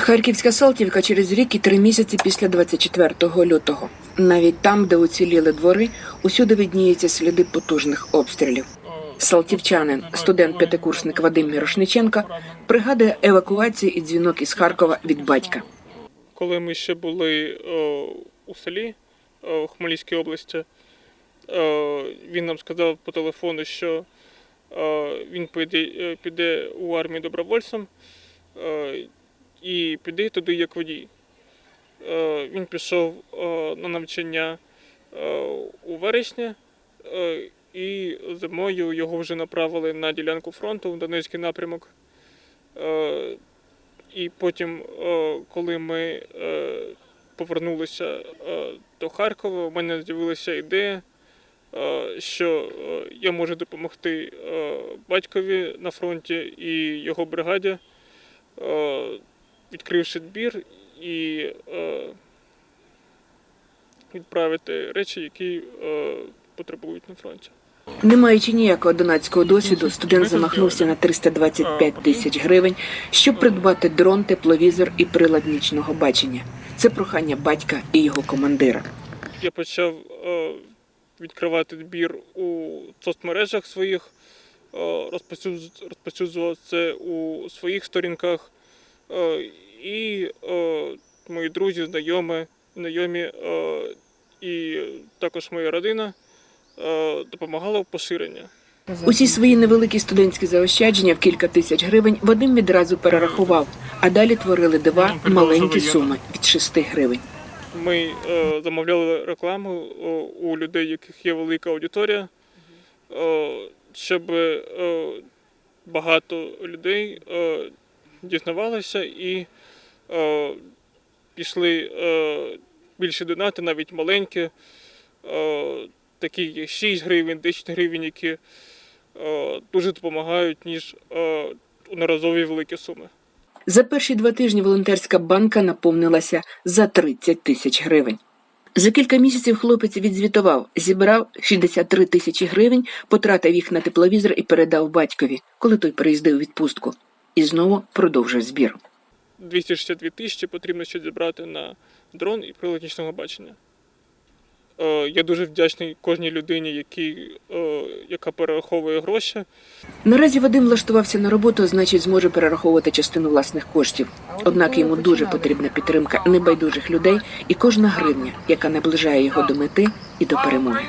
Харківська Салтівка через рік і три місяці після 24 лютого. Навіть там, де уціліли двори, усюди видніються сліди потужних обстрілів. Салтівчанин, студент-п'ятикурсник Вадим Мірошниченко, пригадує евакуацію і дзвінок із Харкова від батька. коли ми ще були е, у селі е, в Хмельницькій області, е, він нам сказав по телефону, що е, він піде, е, піде у армію добровольцем і піде туди як водій. Е, він пішов е, на навчання е, у вересні, і зимою його вже направили на ділянку фронту в Донецький напрямок. І потім, коли ми повернулися до Харкова, у мене з'явилася ідея, що я можу допомогти батькові на фронті і його бригаді, відкривши збір і е, відправити речі, які е, потребують на фронті. Не маючи ніякого донацького досвіду, студент замахнувся на 325 тисяч гривень, щоб придбати дрон, тепловізор і прилад нічного бачення. Це прохання батька і його командира. я почав е, відкривати збір у соцмережах своїх, е, розповсюдз- це у своїх сторінках. Е, і е, мої друзі, знайомі, знайомі е, і також моя родина допомагала в поширенні. Усі свої невеликі студентські заощадження в кілька тисяч гривень Вадим відразу перерахував, а далі творили дива маленькі суми від 6 гривень. Ми е, замовляли рекламу у людей, яких є велика аудиторія, е, щоб е, багато людей е, дізнавалося і е, пішли е, більше донати, навіть маленькі, е, такі як 6 гривень, 10 гривень, які е, дуже допомагають, ніж е, одноразові великі суми. За перші два тижні волонтерська банка наповнилася за 30 тисяч гривень. За кілька місяців хлопець відзвітував, зібрав 63 тисячі гривень, потратив їх на тепловізор і передав батькові, коли той приїздив у відпустку. І знову продовжив збір. 262 тисячі потрібно ще зібрати на дрон і прилад нічного бачення. Е, Я дуже вдячний кожній людині, які, е, яка перераховує гроші. Наразі Вадим влаштувався на роботу, значить, зможе перераховувати частину власних коштів. Однак йому дуже потрібна підтримка небайдужих людей і кожна гривня, яка наближає його до мети і до перемоги.